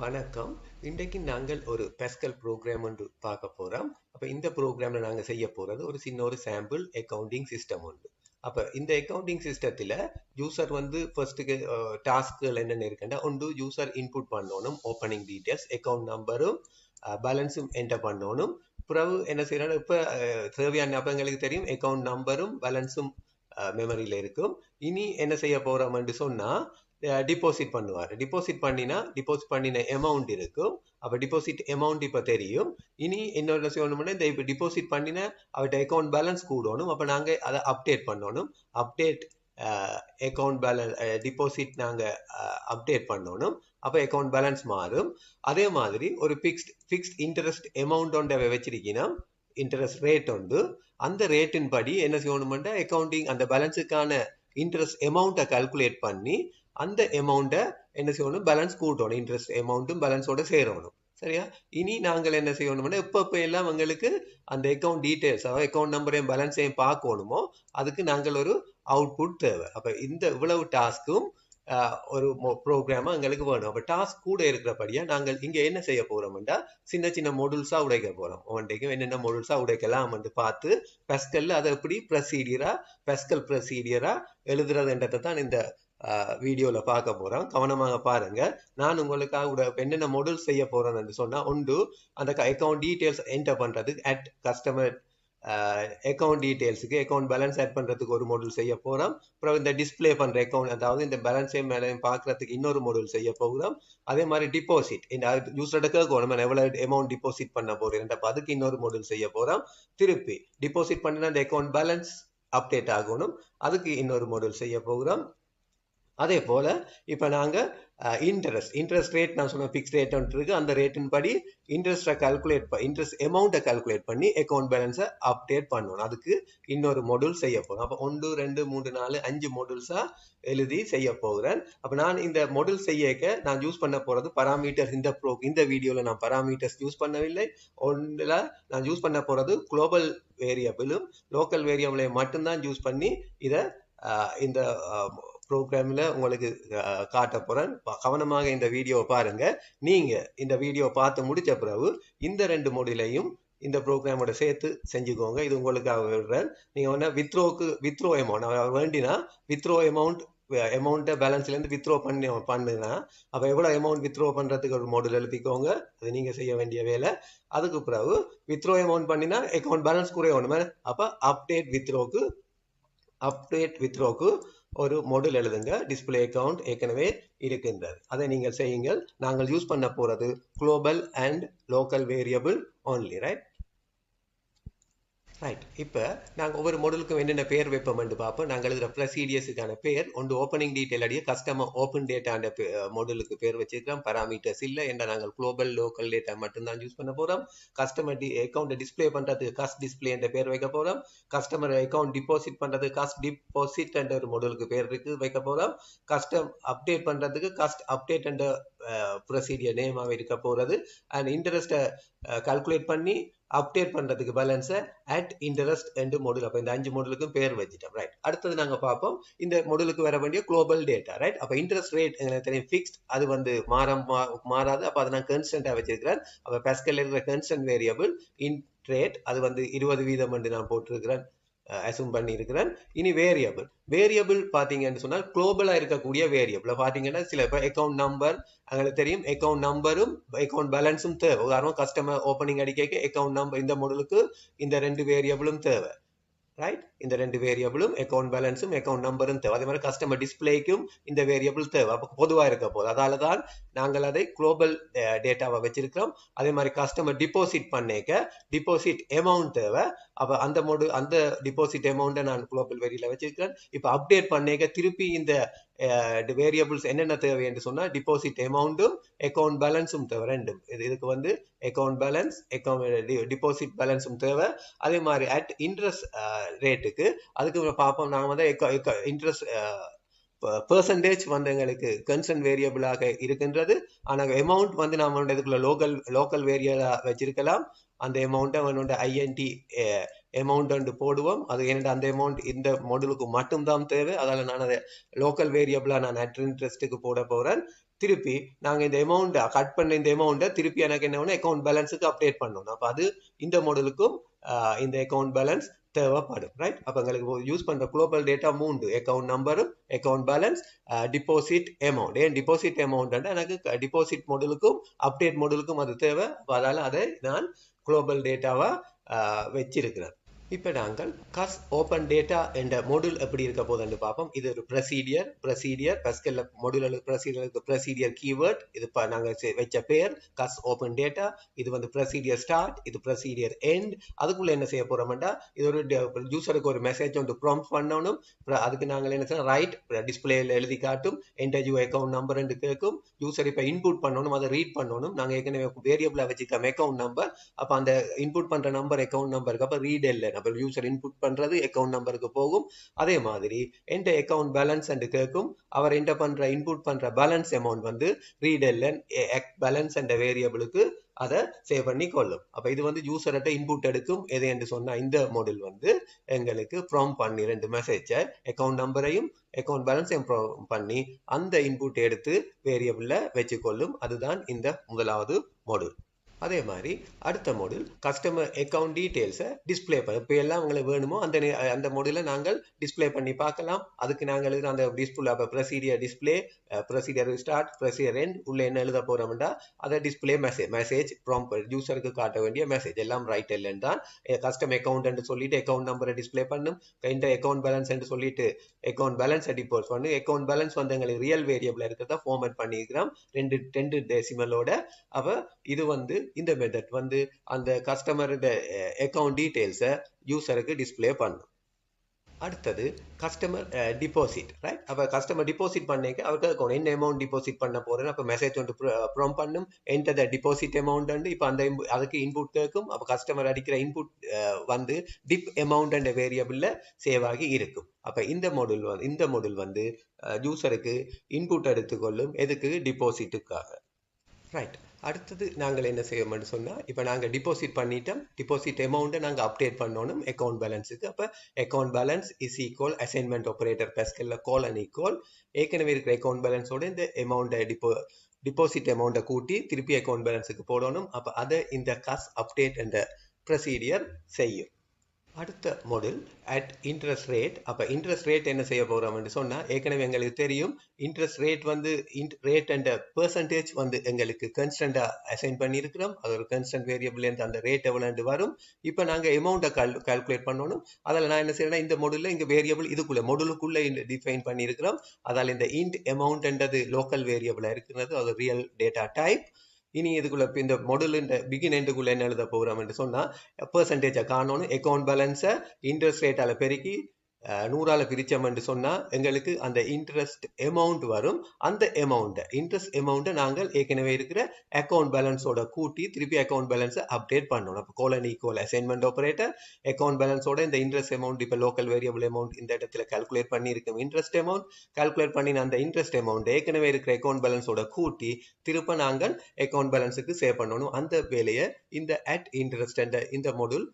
வணக்கம். இன்றைக்கு நாங்கள் ஒரு பெஸ்கல் ப்ரோக்ராம் ஒன்று பார்க்க போறோம். அப்ப இந்த ப்ரோக்ராம்ல நாங்க செய்ய போறது ஒரு சின்ன ஒரு சாம்பிள் அக்கவுண்டிங் சிஸ்டம் உண்டு அப்ப இந்த அக்கௌண்டிங் சிஸ்டத்தில் யூசர் வந்து ஃபர்ஸ்ட்டுக்கு டாஸ்க்குகள் என்னென்ன இருக்குன்னா ஒன்று யூசர் இன்புட் பண்ணணும் ஓப்பனிங் டீடைல்ஸ் அக்கவுண்ட் நம்பரும் பேலன்ஸும் என்டர் பண்ணணும். பிறகு என்ன செய்யறாங்க இப்ப தேவையான ஞாபகங்களுக்கு தெரியும் அக்கவுண்ட் நம்பரும் பேலன்ஸும் மெமரியில இருக்கும். இனி என்ன செய்ய போறோம்னு சொன்னா டிபாசிட் பண்ணுவார். டிபாசிட் பண்ணினா டிபாசிட் பண்ணின அமௌண்ட் இருக்கும். அப்போ டிபாசிட் அமௌண்ட் இப்போ தெரியும். இனி இன்னொரு சொல்லணும்னா இந்த இப்போ டிபாசிட் பண்ணின அவட்ட அக்கவுண்ட் பேலன்ஸ் கூடணும். அப்போ நாங்க அதை அப்டேட் பண்ணணும். அப்டேட் அக்கவுண்ட் பேலன்ஸ் டிபாசிட் நாங்க அப்டேட் பண்ணணும். அப்போ அக்கௌண்ட் பேலன்ஸ் மாறும். அதே மாதிரி ஒரு ஃபிக்ஸ்ட் ஃபிக்ஸ்ட் இன்ட்ரெஸ்ட் அமௌண்ட் ஒன்றை வச்சிருக்கீங்கன்னா இன்ட்ரெஸ்ட் ரேட் உண்டு. அந்த ரேட்டின் படி என்ன செய்யணும்னா அக்கவுண்டிங் அந்த பேலன்ஸுக்கான இன்ட்ரெஸ்ட் அமௌண்ட்டை கால்குலேட் பண்ணி அந்த அமௌண்ட்டை என்ன செய்யணும்? பேலன்ஸ் கூட்டணும். இன்ட்ரெஸ்ட் அமௌண்ட்டும் பேலன்ஸோட சேரணும். சரியா? இனி நாங்கள் என்ன செய்யணும்னா எப்போ எப்போ எல்லாம் எங்களுக்கு அந்த அக்கௌண்ட் டீட்டெயில்ஸ் அதாவது அக்கவுண்ட் நம்பரையும் பேலன்ஸையும் பார்க்கணுமோ அதுக்கு நாங்கள் ஒரு அவுட்புட் தேவை. அப்போ இந்த இவ்வளவு டாஸ்க்கும் ஒரு ப்ரோக்ராமா எங்களுக்கு வேணும். அப்போ டாஸ்க் கூட இருக்கிறபடியா நாங்கள் இங்கே என்ன செய்ய போகிறோம்டா சின்ன சின்ன மொடுல்ஸாக உடைக்க போகிறோம் ஒன்றைக்கும் என்னென்ன மொடுல்ஸாக உடைக்கலாம் வந்து பார்த்து பெஸ்கல்ல அதை எப்படி ப்ரொசீடியராக பெஸ்கல் ப்ரொசீடியராக எழுதுறதுன்றதை தான் இந்த வீடியோவில் பார்க்க போகிறோம் கவனமாக பாருங்க. நான் உங்களுக்காக கூட என்னென்ன மாடல் செய்ய போகிறேன்னு சொன்னால் ஒன்று அந்த அக்கவுண்ட் டீட்டெயில்ஸ் என்டர் பண்ணுறதுக்கு அட் கஸ்டமர் அக்கௌண்ட் டீட்டெயில்ஸுக்கு அக்கௌண்ட் பேலன்ஸ் ஆட் பண்ணுறதுக்கு ஒரு மாடல் செய்ய போகிறோம் அப்புறம் இந்த டிஸ்பிளே பண்ணுற அக்கௌண்ட் அதாவது இந்த பேலன்ஸையும் மேலேயும் பார்க்குறதுக்கு இன்னொரு மாடல் செய்ய போகிறோம். அதே மாதிரி டிபாசிட் இந்த யூஸரோட நம்ம எவ்வளோ அமௌண்ட் டிபாசிட் பண்ண போகிறேன் அதுக்கு இன்னொரு மாடல் செய்ய போகிறோம் திருப்பி டிபாசிட் பண்ணினா அந்த அக்கவுண்ட் பேலன்ஸ் அப்டேட் ஆகணும். அதுக்கு இன்னொரு மாடல் செய்ய போகிறோம். அதே போல் இப்போ நாங்கள் இன்ட்ரெஸ்ட் இன்ட்ரெஸ்ட் ரேட் நான் சொன்ன ஃபிக்ஸ் ரேட் இருக்குது அந்த ரேட்டின் படி இன்ட்ரெஸ்ட்டை கால்குலேட் இன்ட்ரெஸ்ட் அமௌண்ட்டை கால்குலேட் பண்ணி அக்கௌண்ட் பேலன்ஸை அப்டேட் பண்ணணும். அதுக்கு இன்னொரு மாடல் செய்ய போகிறோம் அப்போ ஒன்று ரெண்டு மூன்று நாலு அஞ்சு மாடல்ஸா எழுதி செய்ய போகிறேன். அப்போ நான் இந்த மாடல் செய்யக்க நான் யூஸ் பண்ண போகிறது பராமீட்டர்ஸ் இந்த ப்ரோ இந்த வீடியோவில் நான் பராமீட்டர்ஸ் யூஸ் பண்ணவில்லை. ஒன்றில் நான் யூஸ் பண்ண போகிறது குளோபல் வேரியபிளும் லோக்கல் வேரியபிளையும் மட்டும்தான் யூஸ் பண்ணி இதை இந்த ப்ரோக்ராமில் உங்களுக்கு காட்ட போகிறேன் கவனமாக இந்த வீடியோவை பாருங்க. நீங்கள் இந்த வீடியோ பார்த்து முடிச்ச பிறகு இந்த ரெண்டு மொழிலையும் இந்த ப்ரோக்ராமோட சேர்த்து செஞ்சுக்கோங்க. இது உங்களுக்காக விடுறேன். நீங்க ஒன்று வித்ரோக்கு வித்ரோ அமௌண்ட் வேண்டினா வித்ரோ அமௌண்ட் அமௌண்ட்டை பேலன்ஸ்லேருந்து வித்ரோ பண்ணி பண்ணுனா அப்போ எவ்வளோ அமௌண்ட் வித்ரோ பண்ணுறதுக்கு ஒரு மாடல் எழுதிக்கோங்க. அது நீங்கள் செய்ய வேண்டிய வேலை. அதுக்கு பிறகு வித்ரோ அமௌண்ட் பண்ணினா அக்கௌண்ட் பேலன்ஸ் குறையணும் அப்போ அப்டேட் வித்ரோக்கு அப்டேட் வித்ரோக்கு ஒரு மாடல் எழுதுங்க. டிஸ்பிளே அக்கவுண்ட் ஏற்கனவே இருக்கின்றது. அதை நீங்கள் செய்யுங்கள். நாங்கள் யூஸ் பண்ண போகிறது global and local variable only right right இப்போ நாங்கள் ஒவ்வொரு மாடலுக்கும் என்னென்ன பேர் வைப்போம்னு பார்ப்போம். நாங்கள் எழுதுகிற ப்ரொசீடியர்ஸுக்கான பேர் ஒன்று ஓப்பனிங் டீட்டெயில் அடியே கஸ்டமர் ஓப்பன் டேட்டாண்ட மாடலுக்கு பேர் வச்சிருக்கிறோம். பராமீட்டர்ஸ் இல்லை என்ற நாங்கள் குளோபல் லோக்கல் டேட்டா மட்டும்தான் யூஸ் பண்ண போகிறோம் கஸ்டமர் டி அக்கௌண்ட்டை டிஸ்பிளே பண்ணுறதுக்கு கஸ்ட் டிஸ்பிளே என்ற பேர் வைக்க போகிறோம் கஸ்டமர் அக்கௌண்ட் டிபாசிட் பண்ணுறதுக்கு கஸ்ட் டிபாசிட் என்ற ஒரு மாடலுக்கு பேர் இருக்குது வைக்க போகிறோம் கஸ்டம் அப்டேட் பண்ணுறதுக்கு கஸ்ட் அப்டேட் என்ற ப்ரொசீடியர் நேமாக இருக்க போகிறது அண்ட் இன்ட்ரெஸ்ட்டை கால்குலேட் பண்ணி அப்டேட் பண்றதுக்கு பேலன்ஸை அட் இன்ட்ரெஸ்ட் ரெண்டு மொடல் அப்போ இந்த அஞ்சு மொடலுக்கும் பேர் வச்சுட்டோம். ரைட் அடுத்தது நாங்கள் பார்ப்போம். இந்த மொடலுக்கு வர வேண்டிய குளோபல் டேட்டா ரைட் அப்போ இன்ட்ரெஸ்ட் ரேட் எங்களுக்கு தெரியும் ஃபிக்ஸ்ட் அது வந்து மாற மாறாது. அப்போ அதை நான் கன்ஸ்டன்டா வச்சிருக்கிறேன். அப்போ பெஸ்கல் இருக்கிற கன்ஸ்டன்ட் வேரியபிள் இன் ரேட் அது வந்து இருபது வீதம் என்று நான் போட்டிருக்கிறேன். அசூம் பண்ணியிருக்கிறேன் இனி வேரியபிள் வேரியபிள் பார்த்தீங்கன்னு சொன்னால் குளோபலாக இருக்கக்கூடிய வேரியபிளை பார்த்தீங்கன்னா சில இப்போ அக்கௌண்ட் நம்பர் எங்களுக்கு தெரியும் அக்கௌண்ட் நம்பரும் அக்கௌண்ட் பேலன்ஸும் தேவை. உதாரணம் கஸ்டமர் ஓப்பனிங் அடிக்க அக்கௌண்ட் நம்பர் இந்த மாடலுக்கு இந்த ரெண்டு வேரியபிளும் தேவை. ரைட் இந்த ரெண்டு வேரியபிளும் அக்கௌண்ட் பேலன்ஸும் அக்கௌண்ட் நம்பரும் தேவை. அதே மாதிரி கஸ்டமர் டிஸ்பிளேக்கும் இந்த வேரியபிள் தேவை. அப்போ பொதுவாக இருக்க போகுது. அதால தான் நாங்கள் அதை குளோபல் டேட்டாவை வச்சிருக்கிறோம். அதே மாதிரி கஸ்டமர் டிபாசிட் பண்ணிக்க டிபாசிட் அமௌண்ட் தேவை. அப்போ அந்த மோடு அந்த டிபாசிட் அமௌண்ட்டை நான் குளோபல் வேரியில் வச்சிருக்கிறேன். இப்போ அப்டேட் பண்ணிக்க திருப்பி இந்த வேரியபிள்ஸ் என்னென்ன தேவை என்று சொன்னால் டிபாசிட் அமௌண்ட்டும் அக்கௌண்ட் பேலன்ஸும் தேவை. ரெண்டும். இது இதுக்கு வந்து அக்கௌண்ட் பேலன்ஸ் அக்கௌண்ட் டிபாசிட் பேலன்ஸும் தேவை. அதே மாதிரி அட் இன்ட்ரெஸ்ட் ரேட்டுக்கு அதுக்கு பார்ப்போம் நாங்கள் வந்து இன்ட்ரெஸ்ட் பெர்சன்டேஜ் வந்து எங்களுக்கு கன்சர்ன் வேரியபிளாக இருக்கின்றது. ஆனால் அமௌண்ட் வந்து நம்ம இதுக்குள்ள லோக்கல் லோக்கல் வேரியலாக வச்சிருக்கலாம். அந்த அமௌண்ட்டை அவனோட ஐஎன்டி அமௌண்ட் போடுவோம். அது என்னோட அந்த அமௌண்ட் இந்த மாடலுக்கு மட்டும்தான் தேவை. அதனால் நான் அதை லோக்கல் வேரியபிளா நான் அட் இன்ட்ரெஸ்ட்டுக்கு போட போகிறேன் திருப்பி நாங்கள் இந்த அமௌண்ட்டை கட் பண்ண இந்த அமௌண்ட்டை திருப்பி எனக்கு என்ன ஒன்று அக்கௌண்ட் பேலன்ஸுக்கு அப்டேட் பண்ணணும். அப்போ அது இந்த மாடலுக்கும் இந்த அக்கௌண்ட் பேலன்ஸ் தேவைப்படும். ரைட் அப்போ எங்களுக்கு யூஸ் பண்ணுற குளோபல் டேட்டா மூன்று. அக்கௌண்ட் நம்பரும் அக்கௌண்ட் பேலன்ஸ் டிபாசிட் அமௌண்ட் ஏன் டிபாசிட் அமௌண்ட் எனக்கு டிபாசிட் மாடலுக்கும் அப்டேட் மாடலுக்கும் அது தேவை. அதால அதை நான் குளோபல் டேட்டாவாக வச்சிருக்கிறேன். இப்போ நாங்கள் கஸ் ஓப்பன் டேட்டா என்ற மொடியூல் எப்படி இருக்க போதுன்னு பார்ப்போம். இது ஒரு ப்ரொசீடியர் ப்ரொசீடியர் பஸ்கல்ல மொடியூல் ப்ரொசீடியருக்கு ப்ரொசீடியர் கீவேர்ட் இது இப்போ நாங்கள் வச்ச பேர் கஸ் ஓப்பன் டேட்டா இது வந்து ப்ரொசீடியர் ஸ்டார்ட் இது ப்ரொசீடியர் எண்ட் அதுக்குள்ள என்ன செய்ய போறோம்டா இது ஒரு யூசருக்கு ஒரு மெசேஜ் வந்து ப்ராம்ப்ட் பண்ணணும். அதுக்கு நாங்கள் என்ன செய்யணும் ரைட் டிஸ்பிளேல எழுதி காட்டும் என்டர் யூ அக்கௌண்ட் நம்பர் என்று கேட்கும். யூசர் இப்போ இன்புட் பண்ணணும் அதை ரீட் பண்ணணும். நாங்கள் ஏற்கனவே வேரியபிளாக வச்சுக்கலாம் அக்கௌண்ட் நம்பர் அப்போ அந்த இன்புட் பண்ற நம்பர் அக்கௌண்ட் நம்பருக்கு அப்போ ரீட் இல்லை எக்ஸாம்பிள் யூசர் இன்புட் பண்றது அக்கௌண்ட் நம்பருக்கு போகும். அதே மாதிரி எந்த அக்கௌண்ட் பேலன்ஸ் என்று கேட்கும் அவர் என்ன பண்ற இன்புட் பண்ற பேலன்ஸ் அமௌண்ட் வந்து ரீடெல் பேலன்ஸ் என்ற வேரியபிளுக்கு அதை சேவ் பண்ணி கொள்ளும். அப்ப இது வந்து யூசர்கிட்ட இன்புட் எடுக்கும். எது என்று சொன்னால் இந்த மாடல் வந்து எங்களுக்கு ப்ராம் பண்ணி ரெண்டு மெசேஜை அக்கௌண்ட் நம்பரையும் அக்கௌண்ட் பேலன்ஸையும் ப்ராம் பண்ணி அந்த இன்புட் எடுத்து வேரியபிளில் வச்சுக்கொள்ளும். அதுதான் இந்த முதலாவது மாடல் அதே மாதிரி அடுத்த மாடியூல் கஸ்டமர் அக்கௌண்ட் டீட்டெயில்ஸை டிஸ்பிளே பண்ண. இப்போ எல்லாம் உங்களுக்கு வேணுமோ அந்த அந்த மாடலில் நாங்கள் டிஸ்பிளே பண்ணி பார்க்கலாம். அதுக்கு நாங்கள் அந்த டிஸ்பிளே அப்போ procedure display procedure start procedure end உள்ளே என்ன எழுத போகிறோம்டா அதை டிஸ்பிளே மெசேஜ் மெசேஜ் ப்ராம் யூசருக்கு காட்ட வேண்டிய மெசேஜ் எல்லாம் ரைட் இல்லைன்னு தான். கஸ்டம் அக்கௌண்ட் சொல்லிட்டு அக்கௌண்ட் நம்பரை டிஸ்பிளே பண்ணும். இந்த அக்கௌண்ட் பேலன்ஸ் என்று சொல்லிட்டு அக்கௌண்ட் பேலன்ஸ் டிபோர்ட் பண்ணு. அக்கௌண்ட் பேலன்ஸ் வந்து எங்களுக்கு ரியல் வேரியபிள் இருக்கிறத ஃபார்மேட் பண்ணியிருக்கிறோம். ரெண்டு ரெண்டு டெசிமலோட அப்போ இது வந்து இந்த மெத்தட் வந்து அந்த கஸ்டமரோட அக்கௌண்ட் டீட்டெயில்ஸை யூசருக்கு டிஸ்பிளே பண்ணும். அடுத்தது கஸ்டமர் டிபாசிட் ரைட் அப்போ கஸ்டமர் டிபாசிட் பண்ணிக்க அவருக்கு அக்கௌண்ட் என்ன அமௌண்ட் டிபாசிட் பண்ண போறேன் அப்போ மெசேஜ் வந்து ப்ரோம் பண்ணும். என்ட த டிபாசிட் அமௌண்ட் இப்போ அந்த அதுக்கு இன்புட் கேட்கும். அப்போ கஸ்டமர் அடிக்கிற இன்புட் வந்து டிப் அமௌண்ட் என்ற வேரியபிளில் சேவ் ஆகி இருக்கும். அப்போ இந்த மாடல் வந்து இந்த மாடல் வந்து யூசருக்கு இன்புட் எடுத்துக்கொள்ளும். எதுக்கு? டிபாசிட்டுக்காக ரைட் அடுத்தது நாங்கள் என்ன செய்வோம்னு சொன்னால் இப்போ நாங்கள் டிபாசிட் பண்ணிட்டோம். டிபாசிட் அமௌண்ட்டை நாங்கள் அப்டேட் பண்ணணும் அக்கௌண்ட் பேலன்ஸுக்கு அப்போ account balance is equal assignment operator பெஸ்கல்ல call and equal ஏற்கனவே இருக்கிற அக்கௌண்ட் பேலன்ஸோட இந்த அமௌண்ட்டை டிப்போ டிபாசிட் அமௌண்ட்டை கூட்டி திருப்பி அக்கௌண்ட் பேலன்ஸுக்கு போடணும். அப்போ அதை இந்த காஸ் அப்டேட் என்ற ப்ரொசீடியர் செய்யும். அடுத்த மாடல் அட் இன்ட்ரெஸ்ட் ரேட் அப்போ இன்ட்ரெஸ்ட் ரேட் என்ன செய்ய போகிறோம்னு சொன்னால் ஏற்கனவே எங்களுக்கு தெரியும். இன்ட்ரெஸ்ட் ரேட் வந்து ரேட் அண்ட் பெர்சன்டேஜ் வந்து எங்களுக்கு கன்ஸ்டண்டாக அசைன் பண்ணியிருக்கிறோம். அது ஒரு கன்ஸ்டன்ட் வேரியபிள்லேருந்து அந்த ரேட் எவ்வளோண்டு வரும். இப்போ நாங்கள் எமௌண்ட்டை கால் கால்குலேட் பண்ணணும். அதில் நான் என்ன செய்யறேன்னா இந்த மாடலில் இங்கே வேரியபிள் இதுக்குள்ளே மாடலுக்குள்ளே டிஃபைன் பண்ணியிருக்கிறோம். அதால் இந்த இன்ட் அமௌண்ட்ன்றது லோக்கல் வேரியபிளாக இருக்கிறது. அது ரியல் டேட்டா டைப் இனி இதுக்குள்ள இந்த மாடல் இந்த பிகின் எண்டுக்குள்ள என்ன எழுத போகிறோம் என்று சொன்னால் பெர்சன்டேஜை காணணும் அக்கௌண்ட் பேலன்ஸை இன்ட்ரெஸ்ட் ரேட்டால் பெருக்கி நூறால் பிரித்தோம் என்று சொன்னால் எங்களுக்கு அந்த இன்ட்ரெஸ்ட் அமௌண்ட் வரும். அந்த அமௌண்ட்டை இன்ட்ரெஸ்ட் அமௌண்ட்டை நாங்கள் ஏற்கனவே இருக்கிற அக்கௌண்ட் பேலன்ஸோட கூட்டி திருப்பி அக்கௌண்ட் பேலன்ஸை அப்டேட் பண்ணணும். அப்போ colon equal assignment operator account பேலன்ஸோட இந்த இன்ட்ரெஸ்ட் அமௌண்ட் இப்போ லோக்கல் வேரியபிள் அமௌண்ட் இந்த இடத்துல கால்குலேட் பண்ணியிருக்கும். இன்ட்ரெஸ்ட் அமௌண்ட் கால்குலேட் பண்ணின அந்த இன்ட்ரெஸ்ட் அமௌண்ட் ஏற்கனவே இருக்கிற அக்கௌண்ட் பேலன்ஸோட கூட்டி திருப்ப நாங்கள் அக்கௌண்ட் பேலன்ஸுக்கு சேவ் பண்ணணும். அந்த வேலையை இந்த அட் இன்ட்ரெஸ்ட் இந்த மொடல்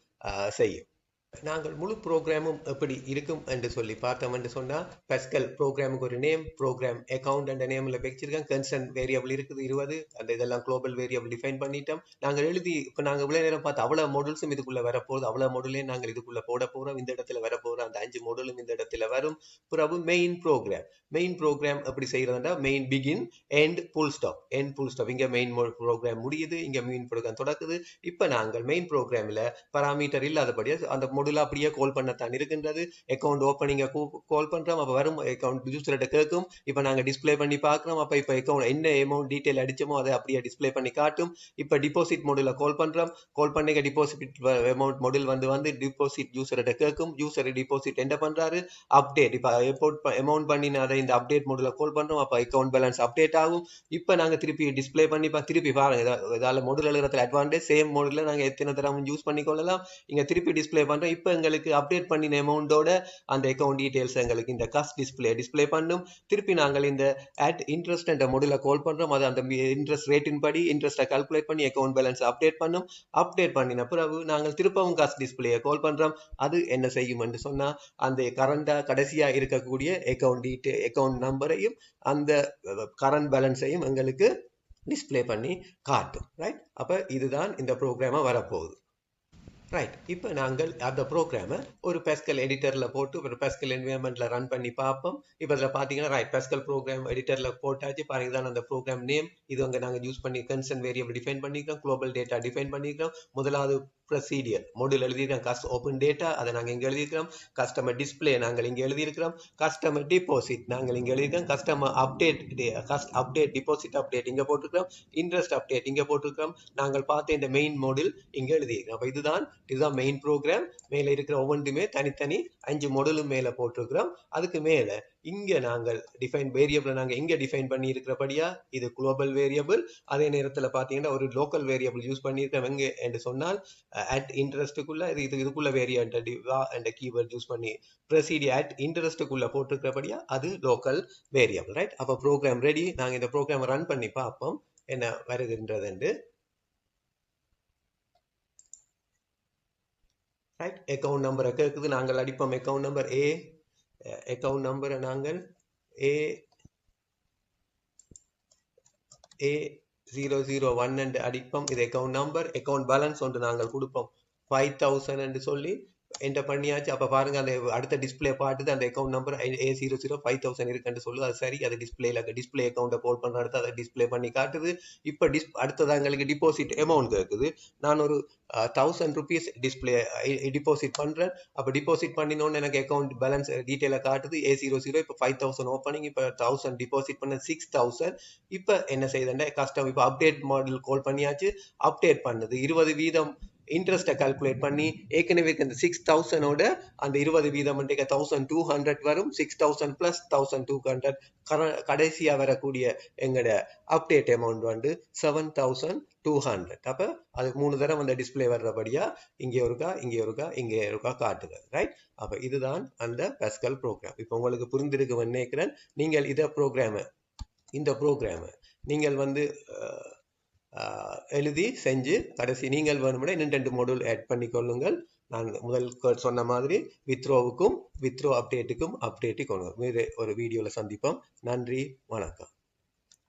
செய்யும். நாங்கள் முழு ப்ரோக்ராமும் எப்படி இருக்கும் என்று சொல்லி பார்த்தோம் என்று சொன்னால் பெஸ்கல் ப்ரோக்ராமுக்கு ஒரு நேம் ப்ரோக்ராம் அக்கௌண்ட் அந்த நேமில் வச்சிருக்கேன் கன்ஸ்டன்ட் வேரியபிள் இருக்குது இருபது. அந்த இதெல்லாம் குளோபல் வேரியபிள் டிஃபைன் பண்ணிட்டோம். நாங்கள் எழுதி இப்போ நாங்கள் இவ்வளோ நேரம் பார்த்து அவ்வளோ மாடல்ஸும் இதுக்குள்ளே வரப்போகுது. அவ்வளோ மாடலையும் நாங்கள் இதுக்குள்ளே போட போகிறோம் இந்த இடத்துல வரப்போகிறோம் அந்த அஞ்சு மாடலும் இந்த இடத்துல வரும். பிறகு மெயின் ப்ரோக்ராம் மெயின் ப்ரோக்ராம் எப்படி செய்யறதுனா main begin end full stop end full stop இங்கே மெயின் ப்ரோக்ராம் முடியுது. இங்கே மெயின் ப்ரோக்ராம் தொடக்குது. இப்போ நாங்கள் மெயின் ப்ரோக்ராமில் பராமீட்டர் இல்லாதபடியாக அந்த மாடுல அப்படியே கால் பண்ணத்தான் இருக்கின்றது. அக்கௌண்ட் ஓப்பனிங்க கால் பண்றோம். அப்போ வரும் அக்கௌண்ட் யூசர்கிட்ட கேட்கும். இப்போ நாங்கள் டிஸ்பிளே பண்ணி பார்க்குறோம். அப்போ இப்போ அக்கௌண்ட் என்ன அமௌண்ட் டீட்டெயில் அடிச்சோமோ அதை அப்படியே டிஸ்பிளே பண்ணி காட்டும். இப்போ டிபாசிட் மாடலில் கால் பண்றோம். கால் பண்ணிக்க டிபாசிட் அமௌண்ட் மாடல் வந்து வந்து டிபாசிட் யூசர்கிட்ட கேட்கும். யூசர் டிபாசிட் என்ன பண்றாரு? அப்டேட் இப்போ எப்போட் அமௌண்ட் பண்ணி அதை இந்த அப்டேட் மாடலில் கால் பண்றோம். அப்போ அக்கௌண்ட் பேலன்ஸ் அப்டேட் ஆகும். இப்போ நாங்கள் திருப்பி டிஸ்பிளே பண்ணி திருப்பி பாருங்க இதால மாடல் எழுதுறதுல அட்வான்டேஜ் சேம் மாடலில் நாங்கள் எத்தனை தரம் யூஸ் பண்ணிக்கொள்ளலாம்? இங்கே திருப்பி டிஸ்பிளே பண்ணுறோம் அப்புறம் இப்போ எங்களுக்கு அப்டேட் பண்ணின அமௌண்ட்டோட அந்த அக்கௌண்ட் டீட்டெயில்ஸ் எங்களுக்கு இந்த காஸ்ட் டிஸ்பிளே டிஸ்பிளே பண்ணும். திருப்பி நாங்கள் இந்த அட் இன்ட்ரெஸ்ட் என்ற மொடியில் கால் பண்ணுறோம் அது அந்த இன்ட்ரெஸ்ட் ரேட்டின் படி இன்ட்ரெஸ்ட்டை கால்குலேட் பண்ணி அக்கௌண்ட் பேலன்ஸ் அப்டேட் பண்ணும். அப்டேட் பண்ணின பிறகு நாங்கள் திருப்பவும் காஸ்ட் டிஸ்பிளேயை கால் பண்ணுறோம் அது என்ன செய்யும் என்று சொன்னால் அந்த கரண்டாக கடைசியாக இருக்கக்கூடிய அக்கௌண்ட் டீட்டெயில் அக்கௌண்ட் நம்பரையும் அந்த கரண்ட் பேலன்ஸையும் எங்களுக்கு டிஸ்பிளே பண்ணி காட்டும். ரைட் அப்போ இதுதான் இந்த ப்ரோக்ராமாக வரப்போகுது. ரைட் இப்போ நாங்கள் அந்த ப்ரோக்ராமை ஒரு பெஸ்கல் எடிட்டரில் போட்டு ஒரு பெஸ்கல் என்விரான்மெண்ட்டில் ரன் பண்ணி பார்ப்போம். இப்போ இதில் பார்த்தீங்கன்னா ரைட் பெஸ்கல் ப்ரோக்ராம் எடிட்டரில் போட்டாச்சு. பாருங்க தான் அந்த ப்ரோக்ராம் நேம் இது அங்கே நாங்கள் யூஸ் பண்ணி கன்சர்ன் வேரியபிள் டிஃபைன் பண்ணிக்கிறோம் குளோபல் டேட்டா டிஃபைன் பண்ணிக்கிறோம். முதலாவது ப்ரொசீடியர் மோடில் எழுதியிருக்கோம். கஸ்ட் ஓப்பன் டேட்டா அதை நாங்கள் இங்கே எழுதியிருக்கிறோம். கஸ்டமர் டிஸ்பிளே நாங்கள் இங்கே எழுதியிருக்கிறோம். கஸ்டமர் டிபாசிட் நாங்கள் இங்கே எழுதியிருக்கோம். Customer update கஸ்ட் update deposit update இங்கே போட்டிருக்கிறோம். இன்ட்ரெஸ்ட் அப்டேட் இங்கே போட்டிருக்கிறோம். நாங்கள் பார்த்த இந்த மெயின் மோடில் இங்கே எழுதியிருக்கிறோம். அப்போ இதுதான் இதுதான் மெயின் ப்ரோக்ராம் மேலே இருக்கிற ஒவ்வொன்றுமே தனித்தனி அஞ்சு மோடலும் மேலே போட்டிருக்கிறோம். அதுக்கு மேலே இங்கே நாங்கள் டிஃபைன் வேரியபிளை நாங்கள் இங்கே டிஃபைன் பண்ணி இருக்கிறபடியா இது குளோபல் வேரியபிள் அதே நேரத்தில் பார்த்தீங்கன்னா ஒரு லோக்கல் வேரியபிள் யூஸ் பண்ணியிருக்கோம் எங்கே? என்று சொன்னால் அட் இன்ட்ரெஸ்ட்டுக்குள்ள இது இது இதுக்குள்ள வேரியன்ட் அண்ட் கீவேர்ட் யூஸ் பண்ணி ப்ரொசீடி அட் இன்ட்ரெஸ்ட்டுக்குள்ள போட்டிருக்கிறபடியா அது லோக்கல் வேரியபிள் ரைட் அப்போ ப்ரோக்ராம் ரெடி நாங்கள் இந்த ப்ரோக்ராம் ரன் பண்ணி பார்ப்போம் என்ன வருகின்றதுண்டு ரைட் அக்கௌண்ட் நம்பரை கேட்குது நாங்கள் அடிப்போம். அக்கௌண்ட் நம்பர் ஏ அக்கௌண்ட் நம்பரை நாங்கள் A A zero zero one and அடிப்போம். இது அக்கௌண்ட் நம்பர் அக்கௌண்ட் பேலன்ஸ் ஒன்று நாங்கள் கொடுப்போம். ஃபைவ் தௌசண்ட் என்று சொல்லி என்டர் பண்ணியாச்சு. அப்போ பாருங்க அந்த அடுத்த டிஸ்பிளே பார்த்துட்டு அந்த account number A zero zero five thousand இருக்குன்னு சொல்லு அது சரி அது டிஸ்பிளேல டிஸ்பிளே அக்கௌண்ட்டை போல் பண்ண அடுத்து அதை டிஸ்பிளே பண்ணி காட்டுது. இப்போ டிஸ் அடுத்தது எங்களுக்கு டிபாசிட் அமௌண்ட் கேட்குது நான் ஒரு தௌசண்ட் ருபீஸ் டிஸ்பிளே டிபாசிட் பண்ணுறேன் அப்போ டிபாசிட் பண்ணினோன்னு எனக்கு அக்கௌண்ட் பேலன்ஸ் டீட்டெயிலாக காட்டுது. ஏ ஜீரோ ஜீரோ இப்போ ஃபைவ் தௌசண்ட் ஓப்பனிங் இப்போ தௌசண்ட் டிபாசிட் பண்ண சிக்ஸ் தௌசண்ட் இப்போ என்ன செய்யுதுன்னா கஸ்டம் இப்போ அப்டேட் மாடல் கால் பண்ணியாச்சு. அப்டேட் பண்ணுது. இருபது வீதம் இன்ட்ரெஸ்ட்டை கால்குலேட் பண்ணி ஏற்கனவே அந்த சிக்ஸ் தௌசண்டோட அந்த இருபது வீதம் தௌசண்ட் டூ ஹண்ட்ரட் வரும் six thousand plus thousand two hundred கடைசியாக வரக்கூடிய எங்களோட அப்டேட் அமௌண்ட் வந்து செவன் தௌசண்ட் டூ ஹண்ட்ரட் அப்போ அது மூணு தடவை அந்த டிஸ்பிளே வர்றபடியாக இங்கே ஒருக்கா இங்கே ஒருக்கா இங்கே ஒருக்கா காட்டுது ரைட் அப்போ இதுதான் அந்த பெஸ்கல் ப்ரோக்ராம் இப்போ உங்களுக்கு புரிந்திருக்கு நினைக்கிறேன் நீங்கள் இதை ப்ரோக்ராமை இந்த ப்ரோக்ராமை நீங்கள் வந்து எழுதி செஞ்சு கடைசி நீங்கள் வேணும்னா இன்னும் ரெண்டு மாடியூல் ஆட் பண்ணிக்கொள்ளுங்கள். நான் முதல் சொன்ன மாதிரி வித்ரோவுக்கும் வித்ரோ அப்டேட்டுக்கும் அப்டேட்டு கொண்டு ஒரு வீடியோவில் சந்திப்போம். நன்றி வணக்கம்.